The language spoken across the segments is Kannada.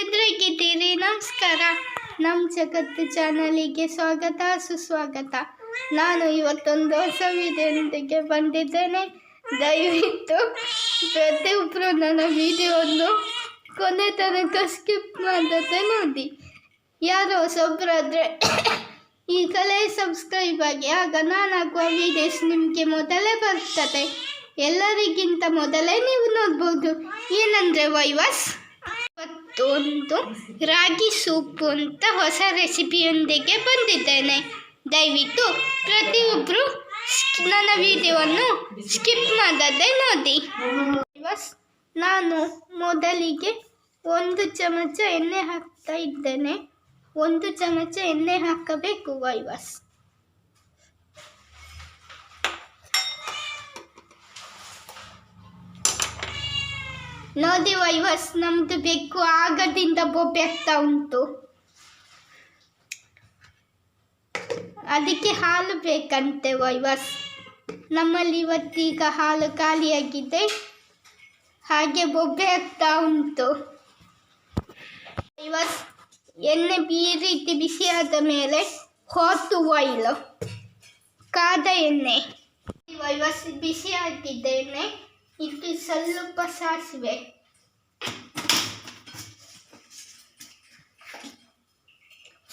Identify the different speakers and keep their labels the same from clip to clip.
Speaker 1: ಎದುರಿಗಿದ್ದೀರಿ ನಮಸ್ಕಾರ. ನಮ್ಮ ಜಗತ್ತು ಚಾನಲಿಗೆ ಸ್ವಾಗತ, ಸುಸ್ವಾಗತ. ನಾನು ಇವತ್ತೊಂದು ಹೊಸ ವಿಡಿಯೋದೊಂದಿಗೆ ಬಂದಿದ್ದೇನೆ. ದಯವಿಟ್ಟು ಪ್ರತಿಯೊಬ್ಬರು ನನ್ನ ವಿಡಿಯೋವನ್ನು ಕೊನೆ ತನಕ ಸ್ಕಿಪ್ ಮಾಡದೆ ನೋಡಿ. ಯಾರೋ ಹೊಸೊಬ್ಬರಾದರೆ ಈಗಲೇ ಸಬ್ಸ್ಕ್ರೈಬ್ ಆಗಿ, ಆಗ ನಾನು ಹಾಕುವ ವಿಡಿಯೋಸ್ ನಿಮಗೆ ಮೊದಲೇ ಬರ್ತದೆ. ಎಲ್ಲರಿಗಿಂತ ಮೊದಲೇ ನೀವು ನೋಡ್ಬೋದು. ಏನಂದರೆ ವೈವಸ್? ಇವತ್ತೊಂದು ರಾಗಿ ಸೂಪ್ ಅಂತ ಹೊಸ ರೆಸಿಪಿಯೊಂದಿಗೆ ಬಂದಿದ್ದೇನೆ. ದಯವಿಟ್ಟು ಪ್ರತಿಯೊಬ್ಬರು ನನ್ನ ವಿಡಿಯೋವನ್ನು ಸ್ಕಿಪ್ ಮಾಡದೆ ನೋಡಿ. ನಾನು ಮೊದಲಿಗೆ ಒಂದು ಚಮಚ ಎಣ್ಣೆ ಹಾಕ್ತಾ ಇದ್ದೇನೆ. ಒಂದು ಚಮಚ ಎಣ್ಣೆ ಹಾಕಬೇಕು ವೈವಸ್ ನೋಡಿ ವೈವಸ್ ನಮ್ದು ಬೆಕ್ಕು ಆಗದಿಂದ ಬೊಬ್ಬೆ ಆಗ್ತಾ ಉಂಟು. ಅದಕ್ಕೆ ಹಾಲು ಬೇಕಂತೆ ವೈವಸ್. ನಮ್ಮಲ್ಲಿ ಇವತ್ತೀಗ ಹಾಲು ಖಾಲಿಯಾಗಿದೆ. ಹಾಗೆ ಬೊಬ್ಬೆ ಆಗ್ತಾ ಉಂಟು. ವೈವಸ್, ಎಣ್ಣೆ ಈ ರೀತಿ ಬಿಸಿಯಾದ ಮೇಲೆ ಹೋತು ವೈಲು. ಕಾದ ಎಣ್ಣೆ. ವೈವಸ್ ಬಿಸಿ ಹಾಕಿದ್ದ ಎಣ್ಣೆ ಸ್ವಲ್ಪ ಸಾಸಿವೆ.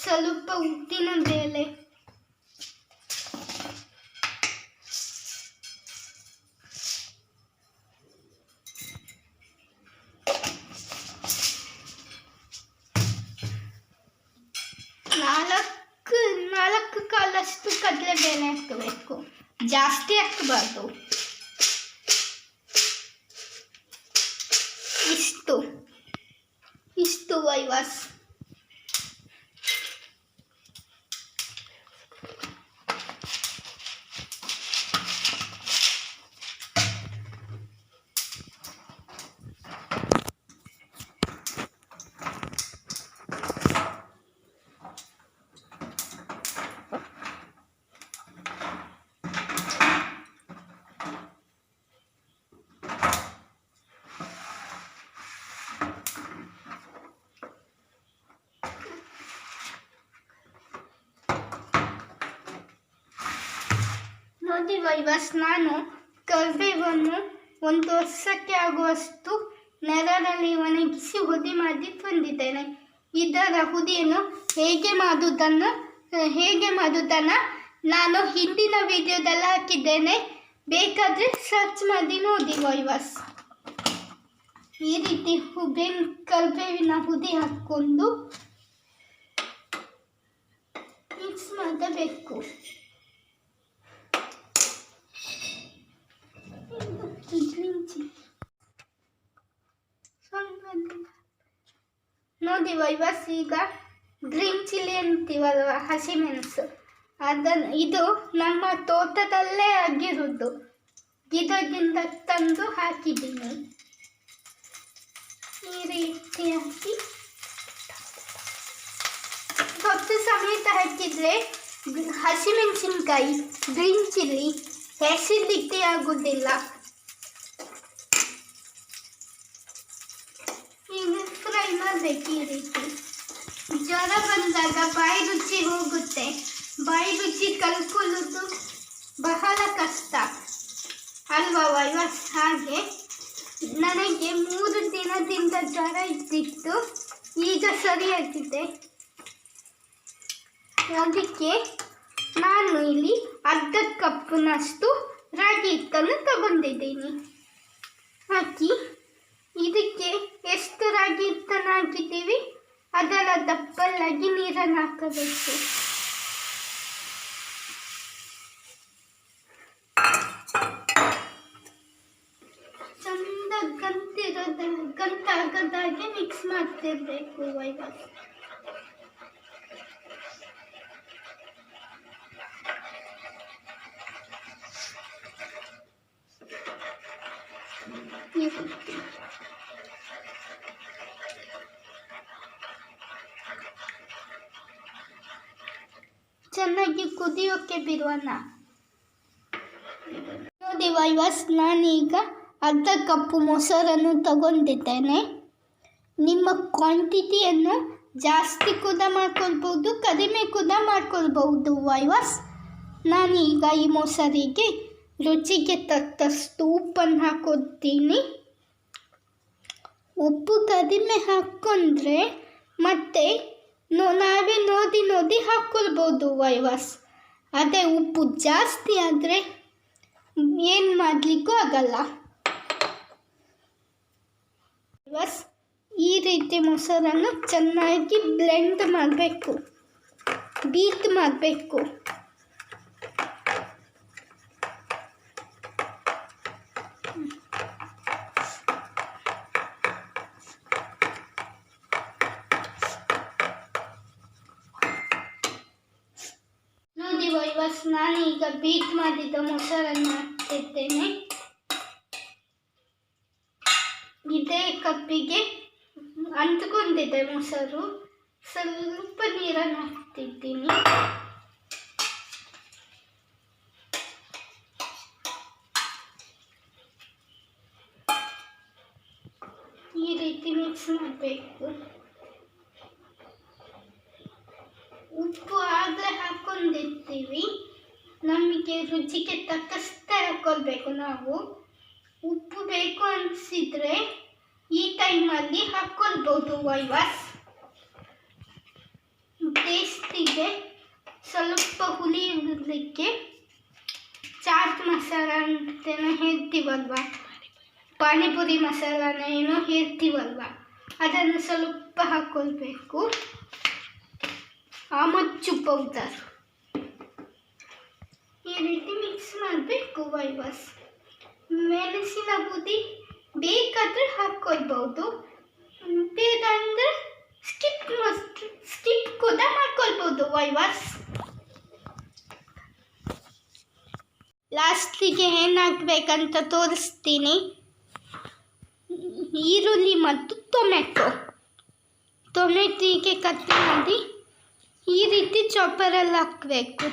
Speaker 1: ಸ್ವಲ್ಪ ಉದ್ದಿನ ಬೇಳೆ. ನಾಲ್ಕು ನಾಲ್ಕು ಕಾಲಷ್ಟು ಕಡಲೆಬೇಳೆ ಹಾಕಬೇಕು. ಜಾಸ್ತಿ ಹಾಕಬಾರ್ದು. ಇಷ್ಟು. ಇಷ್ಟು ವೈವಾಸ್. ವೈವಾಸ್ ನಾನು ಕರ್ಬೇವನ್ನು ಒಂದು ವರ್ಷಕ್ಕೆ ಆಗುವಷ್ಟು ನೆರಳಲ್ಲಿ ಒಣಗಿಸಿ ಹುದಿ ಮಾಡಿ ತಂದಿದ್ದೇನೆ ಇದರ ಹುದಿಯನ್ನು ಹೇಗೆ ಮಾಡುವುದನ್ನು ಹೇಗೆ ಮಾಡುವುದನ್ನು ನಾನು ಹಿಂದಿನ ವಿಡಿಯೋದಲ್ಲಿ ಹಾಕಿದ್ದೇನೆ. ಬೇಕಾದರೆ ಸರ್ಚ್ ಮಾಡಿ ನೋಡಿ ವೈವಾಸ್ ಈ ರೀತಿ ಹುಬೇನ್ ಕಲ್ಬೇವಿನ ಹುದಿ ಹಾಕ್ಕೊಂಡು ಮಿಕ್ಸ್ ಮಾಡಬೇಕು. ನೋಡಿ ಇವಾಗ ಈಗ ಗ್ರೀನ್ ಚಿಲ್ಲಿ ಅಂತೀವಲ್ವ? ಹಸಿಮೆಣಸು ಅದನ್ನು ಇದು ನಮ್ಮ ತೋಟದಲ್ಲೇ ಆಗಿರೋದು. ಗಿಡದಿಂದ ತಂದು ಹಾಕಿದ್ದೀನಿ. ಈ ರೀತಿ ಹಾಕಿ ಹೊತ್ತು ಸಮೇತ ಹಾಕಿದರೆ ಹಸಿಮೆಣಸಿನ್ಕಾಯಿ ಗ್ರೀನ್ ಚಿಲ್ಲಿ ಆ್ಯಸಿಡಿಟಿ ಆಗೋದಿಲ್ಲ ಈಗ ಫ್ರೈ ಈ ರೀತಿ ಜ್ವರ ಬಂದಾಗ ಬಾಯಿ ರುಚಿ ಹೋಗುತ್ತೆ. ಬಾಯಿ ರುಚಿ ಕಲ್ಕೊಳ್ಳೋದು ಬಹಳ ಕಷ್ಟ. ಅಲ್ವಾ ವೈವಸ್ ಹಾಗೆ. ನನಗೆ ಮೂರು ದಿನದಿಂದ ಜ್ವರ ಇದ್ದಿತ್ತು. ಈಗ ಸರಿಯಾಗಿದೆ. ಅದಕ್ಕೆ ನಾನು ಇಲ್ಲಿ ಅರ್ಧ ಕಪ್ಪಿನಷ್ಟು ರಾಗಿ ಹಿಟ್ಟನ್ನು ತಗೊಂಡಿದ್ದೀನಿ. ಹಾಕಿ. ಇದಕ್ಕೆ ಎಷ್ಟು ರಾಗಿ ಹಿಟ್ಟನ್ನು ಹಾಕಿದ್ದೀವಿ ಅದರ ದಪ್ಪಲಾಗಿ ನೀರನ್ನು ಹಾಕಬೇಕು ಚಂದ ಗಂತಿರೋದ ಗಂಟಾಗದಾಗೆ ಮಿಕ್ಸ್ ಮಾಡ್ತಿರ್ಬೇಕು ಇವಾಗ. ಈ ರೀತಿ ಚೆನ್ನಾಗಿ ಕುದಿಯೋಕ್ಕೆ ಬಿಡುವನ್ನ ನೋಡಿ ವೈವಸ್ ನಾನೀಗ ಅರ್ಧ ಕಪ್ಪು ಮೊಸರನ್ನು ತಗೊಂಡಿದ್ದೇನೆ. ನಿಮ್ಮ ಕ್ವಾಂಟಿಟಿಯನ್ನು ಜಾಸ್ತಿ ಕೂಡ ಮಾಡ್ಕೊಳ್ಬೋದು ಕಡಿಮೆ ಕೂಡ ಮಾಡ್ಕೊಳ್ಬಹುದು ವೈವಸ್ ನಾನೀಗ ಈ ಮೊಸರಿಗೆ ರುಚಿಗೆ ತಕ್ಕಷ್ಟು ಉಪ್ಪನ್ನು ಹಾಕೋತೀನಿ ಉಪ್ಪು ಕಡಿಮೆ ಹಾಕ್ಕೊಂಡ್ರೆ ಮತ್ತೆ ನಾವೇ ನೋದಿ ನೋದಿ ಹಾಕ್ಕೊಳ್ಬೋದು ವೈವಾಸ್. ಅದೇ ಉಪ್ಪು ಜಾಸ್ತಿ ಆದರೆ ಏನು ಮಾಡಲಿಕ್ಕೂ ಆಗಲ್ಲ. ವೈವಾಸ್, ಈ ರೀತಿ ಮೊಸರನ್ನು ಚೆನ್ನಾಗಿ ಬ್ಲೆಂಡ್ ಮಾಡಬೇಕು. ಬೀಟ್ ಮಾಡಬೇಕು ನೋಡಿ ವೈವಸ್ ನಾನು ಈಗ ಬೀಟ್ ಮಾಡಿದ ಮೊಸರನ್ನು ಹಾಕ್ತಿದ್ದೇನೆ ಇದೇ ಕಪ್ಪಿಗೆ ಅಂಟ್ಕೊಂಡಿದೆ ಮೊಸರು. ಸ್ವಲ್ಪ ನೀರನ್ನು ಹಾಕ್ತಿದ್ದೀನಿ. ಈ ರೀತಿ ಮಿಕ್ಸ್ ಮಾಡಬೇಕು. ಉಪ್ಪು ಆಗಲೇ ಹಾಕೊಂಡಿರ್ತೀವಿ. ನಮಗೆ ರುಚಿಗೆ ತಕ್ಕಷ್ಟೇ ಹಾಕ್ಕೊಳ್ಬೇಕು ನಾವು. ಉಪ್ಪು ಬೇಕು ಅನಿಸಿದ್ರೆ ಈ ಟೈಮಲ್ಲಿ ಹಾಕ್ಕೊಳ್ಬೋದು ವೈವಾಸ್. ಟೇಸ್ಟಿಗೆ ಸ್ವಲ್ಪ ಹುಳಿ ಇರಲಿಕ್ಕೆ ಚಾಟ್ ಮಸಾಲ ಅಂತೇನೋ ಹೇಳ್ತೀವಲ್ವ? ಪಾನಿಪುರಿ ಮಸಾಲಾನ ಏನೋ ಹೇಳ್ತೀವಲ್ವ? ಅದನ್ನು ಸ್ವಲ್ಪ ಹಾಕ್ಕೊಳ್ಬೇಕು ಆಮಚ್ಚು ಪೌಡರ್ ಈ ರೀತಿ ಮಿಕ್ಸ್ ಮಾಡಬೇಕು ವೈವಾಸ್ ಮೆಣಸಿನ ಬುದಿ ಬೇಕಾದರೆ ಹಾಕ್ಕೊಳ್ಬೋದು ಬೇಡ ಅಂದರೆ ಸ್ಕಿಪ್ ಸ್ಕಿಪ್ ಕೂಡ ಮಾಡ್ಕೊಳ್ಬೋದು ವೈವಾಸ್ ಲಾಸ್ಟಿಗೆ ಏನು ಹಾಕ್ಬೇಕಂತ ತೋರಿಸ್ತೀನಿ ಈರುಳ್ಳಿ ಮತ್ತು ಟೊಮೆಟೊ ಟೊಮೆಟಿಗೆ ಕಟ್ ಮಾಡಿ ಈ ರೀತಿ ಚಾಪರಲ್ಲಿ ಹಾಕಬೇಕು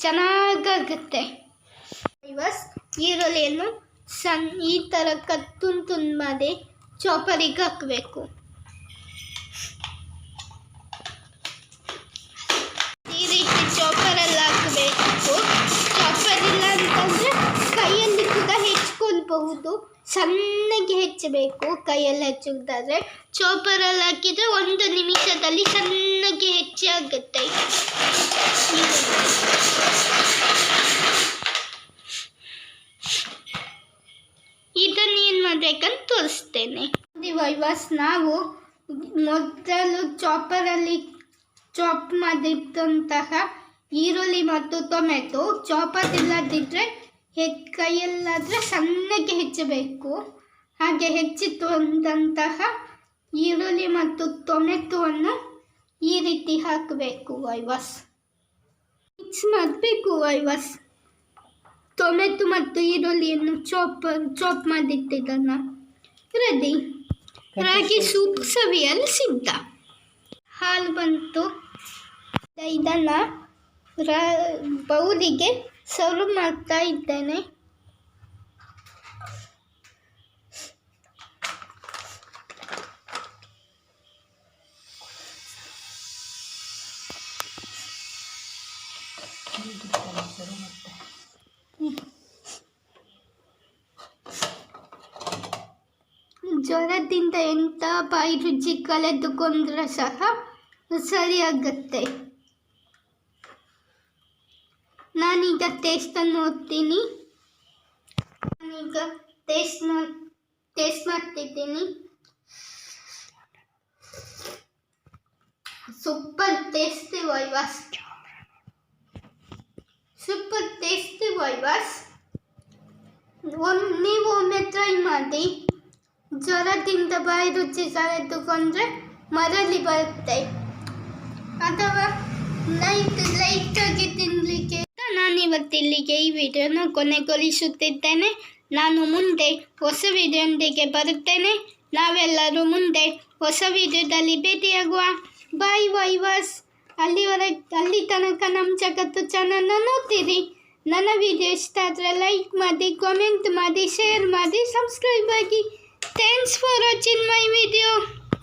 Speaker 1: ಚೆನ್ನಾಗಾಗುತ್ತೆ. ಇವಸ್ ಈರುಳ್ಳಿಯನ್ನು ಸಣ್ಣ ಈ ಥರ ಕತ್ತು ತುಂಬದೆ ಚಾಪರಿಗೆ ಹಾಕಬೇಕು. ಈ ರೀತಿ ಚಾಪರಲ್ಲಿ ಹಾಕಬೇಕು. ಚಾಪರ್ ಇಲ್ಲ ಅಂತಂದರೆ ಕೈಯಲ್ಲಿ ಕೂಡ ಹೆಚ್ಕೊಳ್ಬಹುದು. ಸಣ್ಣಗೆ ಹೆಚ್ಚಬೇಕು ಕೈಯಲ್ಲಿ ಹೆಚ್ಚುವುದಾದ್ರೆ ಚಾಪರಲ್ಲಿ ಹಾಕಿದರೆ ಒಂದು ನಿಮಿಷದಲ್ಲಿ ಸಣ್ಣಗೆ ಹೆಚ್ಚಿ ಚಾಪ್ ಮಾಡಿದ್ದಂತಹ ಈರುಳ್ಳಿ ಮತ್ತು ಟೊಮೆಟೊ ಚಾಪರ್ ಇಲ್ಲದಿದ್ದರೆ ಹೆಚ್ ಕೈಯಲ್ಲಾದರೆ ಸಣ್ಣಗೆ ಹೆಚ್ಚಬೇಕು. ಹಾಗೆ ಹೆಚ್ಚಿತ್ತು ಹೆಚ್ಚಿಟ್ಟಂತಹ ಈರುಳ್ಳಿ ಮತ್ತು ಟೊಮೆಟೊವನ್ನು ಈ ರೀತಿ ಹಾಕಬೇಕು ವೈವಾಸ್. ಮಿಕ್ಸ್ ಮಾಡಬೇಕು ವೈವಾಸ್. ಟೊಮೆಟೊ ಮತ್ತು ಈರುಳ್ಳಿಯನ್ನು ಚಾಪ್ ಚಾಪ್ ಮಾಡಿಟ್ಟಿದ್ದನ್ನು ರೆಡಿ. ರಾಗಿ ಸೂಪ್ ಸವಿಯಲು ಸಿದ್ಧ. ಹಾಲು ಬಂತು. ಇದನ್ನು ರ ಬೌಲಿಗೆ ಸರ್ವ್ ಮಾಡ್ತಾ ಇದ್ದೇನೆ. ಜ್ವರದಿಂದ ಎಂಥ ಬಾಯಿ ರುಚಿ ಕಳೆದುಕೊಂಡ್ರೆ ಸಹ ಸರಿಯಾಗತ್ತೆ. ನಾನೀಗ ಟೇಸ್ಟನ್ನು ಓದ್ತೀನಿ ನಾನೀಗ ಟೇಸ್ಟ್ ಮಾ ಟೇಸ್ಟ್ ಮಾಡ್ತಿದ್ದೀನಿ ಸೂಪರ್ ಟೇಸ್ಟಿ ವೈವಾಸ್ ಸೂಪರ್ ಟೇಸ್ಟಿ ವೈವಾಸ್ ಒಮ್ಮೆ ನೀವು ಒಮ್ಮೆ ಟ್ರೈ ಮಾಡಿ ಜ್ವರದಿಂದ ಬಾಯಿ ರುಚಿ ಕಳೆದುಕೊಂಡ್ರೆ ಮರಳಿ ಬರುತ್ತೆ ಅಥವಾ ಲೈಟ್ ಲೈಟಾಗಿ ತಿನ್ನಲಿಕ್ಕೆ ನಾನು ಇವತ್ತು ಇಲ್ಲಿಗೆ ಈ ವಿಡಿಯೋನ ಕೊನೆಗೊಳಿಸುತ್ತಿದ್ದೇನೆ. ನಾನು ಮುಂದೆ ಹೊಸ ವಿಡಿಯೋಂದಿಗೆ ಬರುತ್ತೇನೆ. ನಾವೆಲ್ಲರೂ ಮುಂದೆ ಹೊಸ ವಿಡಿಯೋದಲ್ಲಿ ಭೇಟಿಯಾಗುವ. ಬಾಯ್ ವೈವರ್ಸ್ ಅಲ್ಲಿವರೆಗೆ ಅಲ್ಲಿ ತನಕ ನಮ್ಮ ಜಗತ್ತು ಚಾನಲ್ನ ನೋಡ್ತೀರಿ. ನನ್ನ ವಿಡಿಯೋ ಇಷ್ಟ ಆದರೆ ಲೈಕ್ ಮಾಡಿ ಕಾಮೆಂಟ್ ಮಾಡಿ ಶೇರ್ ಮಾಡಿ ಸಬ್ಸ್ಕ್ರೈಬ್ ಆಗಿ. Thanks for watching my video